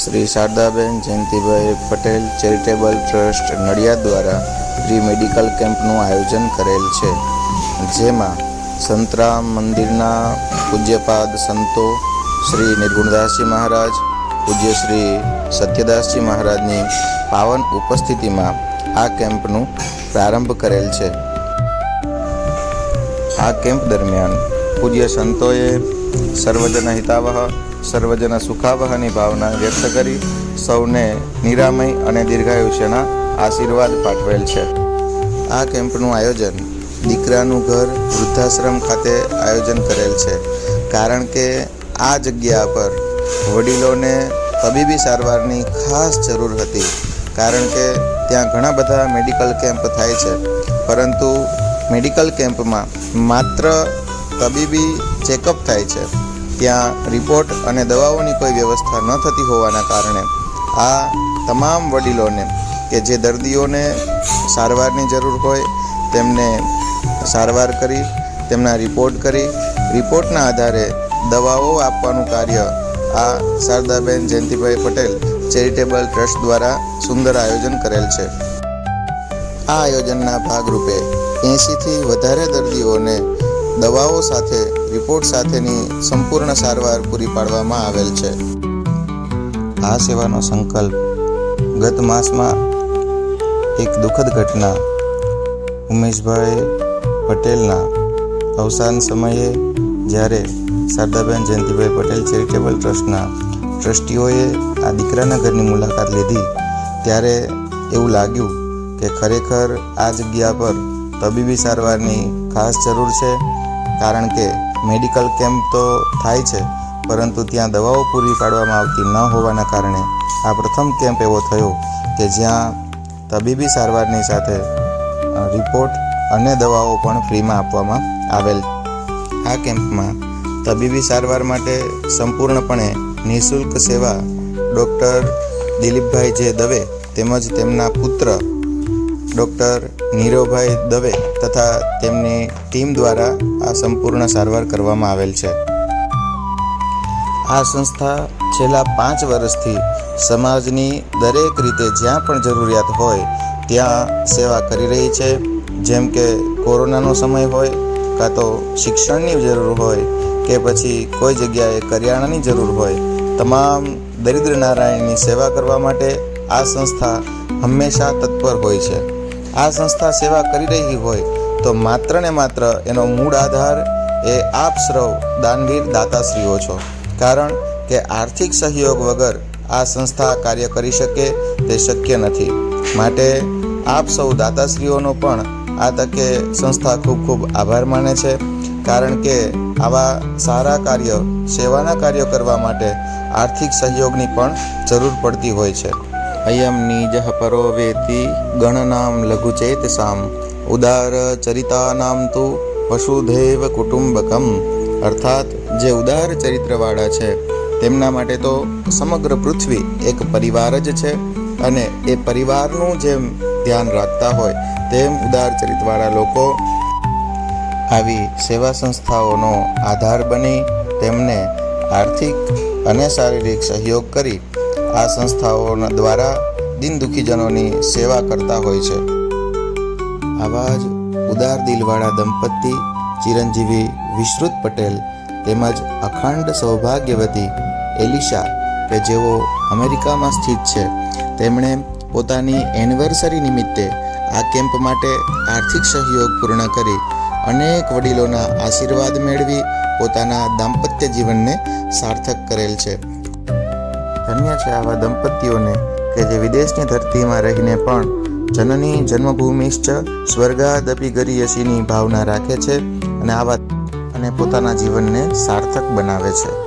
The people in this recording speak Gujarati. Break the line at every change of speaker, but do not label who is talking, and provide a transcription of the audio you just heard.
શ્રી શારદાબેન જયંતિભાઈ પટેલ ચેરિટેબલ ટ્રસ્ટ નડિયાદ દ્વારા પ્રી મેડિકલ કેમ્પનું આયોજન કરેલ છે. જેમાં સંતરામ મંદિરના પૂજ્યપાદ સંતો શ્રી નિર્ગુણદાસજી મહારાજ, પૂજ્ય શ્રી સત્યદાસજી મહારાજની પાવન ઉપસ્થિતિમાં આ કેમ્પનું પ્રારંભ કરેલ છે. આ કેમ્પ દરમિયાન પૂજ્ય સંતોએ સર્વજન હિતાવહ, સર્વજન સુખાવહની ભાવના વ્યક્ત કરી સૌને નિરામય અને દીર્ઘાયુષ્યના આશીર્વાદ પાઠવેલ છે. આ કેમ્પનું આયોજન દીકરાનું ઘર વૃદ્ધાશ્રમ ખાતે આયોજન કરેલ છે. કારણ કે આ જગ્યા પર વડીલોને તબીબી સારવારની ખાસ જરૂર હતી. કારણ કે ત્યાં ઘણા બધા મેડિકલ કેમ્પ થાય છે. પરંતુ મેડિકલ કેમ્પમાં માત્ર તબીબી ચેકઅપ થાય છે. ત્યાં રિપોર્ટ અને દવાઓની કોઈ વ્યવસ્થા ન થતી હોવાના કારણે આ તમામ વડીલોને કે જે દર્દીઓને સારવારની જરૂર હોય તેમને સારવાર કરી, તેમના રિપોર્ટ કરી. રિપોર્ટના આધારે દવાઓ આપવાનું કાર્ય આ શારદાબેન જયંતિભાઈ પટેલ ચેરિટેબલ ટ્રસ્ટ દ્વારા સુંદર આયોજન કરેલ છે. આ આયોજનના ભાગરૂપે એંશીથી વધારે દર્દીઓને દવાઓ સાથે રિપોર્ટ સાથેની સંપૂર્ણ સારવાર પૂરી પાડવામાં આવેલ છે. આ સેવાનો સંકલ્પ ગત માસમાં એક દુઃખદ ઘટના ઉમેશભાઈ પટેલના અવસાન સમયે જ્યારે શારદાબેન જયંતિભાઈ પટેલ ચેરિટેબલ ટ્રસ્ટના ટ્રસ્ટીઓએ આ દીકરાના ઘરની મુલાકાત લીધી, ત્યારે એવું લાગ્યું કે ખરેખર આ જગ્યા પર તબીબી સારવારની ખાસ જરૂર છે. કારણ કે મેડિકલ કેમ્પ તો થાય છે, પરંતુ ત્યાં દવાઓ પૂરી પાડવામાં આવતી ન હોવાના કારણે આ પ્રથમ કેમ્પ એવો થયો કે જ્યાં તબીબી સારવારની સાથે રિપોર્ટ અને દવાઓ પણ ફ્રીમાં આપવામાં આવેલ. આ કેમ્પમાં તબીબી સારવાર માટે સંપૂર્ણપણે નિઃશુલ્ક સેવા ડૉક્ટર દિલીપભાઈ જે દવે તેમજ તેમના પુત્ર ડૉક્ટર નીરવભાઈ દવે તથા તેમની ટીમ દ્વારા આ સંપૂર્ણ સારવાર કરવામાં આવેલ છે. આ સંસ્થા છેલ્લા પાંચ વર્ષથી સમાજની દરેક રીતે જ્યાં પણ જરૂરિયાત હોય ત્યાં સેવા કરી રહી છે. જેમ કે કોરોનાનો સમય હોય કાં તો શિક્ષણની જરૂર હોય કે પછી કોઈ જગ્યાએ કરિયાણાની જરૂર હોય, તમામ દરિદ્ર નારાયણની સેવા કરવા માટે આ સંસ્થા હંમેશા તત્પર હોય છે. આ સંસ્થા સેવા કરી રહી હોય તો માત્ર ને માત્ર એનો મૂળ આધાર એ આપ સૌ દાનવીર દાતાશ્રીઓ છો. કારણ કે આર્થિક સહયોગ વગર આ સંસ્થા કાર્ય કરી શકે તે શક્ય નથી. માટે આપ સૌ દાતાશ્રીઓનો પણ આ તકે સંસ્થા ખૂબ ખૂબ આભાર માને છે. કારણ કે આવા સારા કાર્ય, સેવાના કાર્યો કરવા માટે આર્થિક સહયોગની પણ જરૂર પડતી હોય છે. અયમ નિજ પરો વેતિ ગણનામ લઘુચેત સામ ઉદાર ચરિતાનામ તુ વસુધૈવ કુટુંબકમ અર્થાત જે ઉદાર ચરિત્રવાળા છે, તેમના માટે તો સમગ્ર પૃથ્વી એક પરિવાર જ છે અને એ પરિવારનું જેમ ધ્યાન રાખતા હોય, તેમ ઉદાર ચરિત્રવાળા લોકો આવી સેવા સંસ્થાઓનો આધાર બની તેમને આર્થિક અને શારીરિક સહયોગ કરી આ સંસ્થાઓના દ્વારા દિન દુઃખીજનોની સેવા કરતા હોય છે. આવા જ ઉદાર દિલવાળા દંપતી, ચિરંજીવી વિશ્રુત પટેલ તેમજ અખંડ સૌભાગ્યવતી એલિશા કે જેઓ અમેરિકામાં સ્થિત છે, તેમણે પોતાની એનિવર્સરી નિમિત્તે આ કેમ્પ માટે આર્થિક સહયોગ પૂર્ણ કરી અનેક વડીલોના આશીર્વાદ મેળવી પોતાના દાંપત્ય જીવનને સાર્થક કરેલ છે. ધન્ય છે આવા દંપતીઓને કે જે વિદેશની ધરતીમાં રહીને પણ જનની જન્મભૂમિશ્ચ સ્વર્ગાદપી ગરીયસીની ભાવના રાખે છે અને આવા અને પોતાના જીવનને સાર્થક બનાવે છે.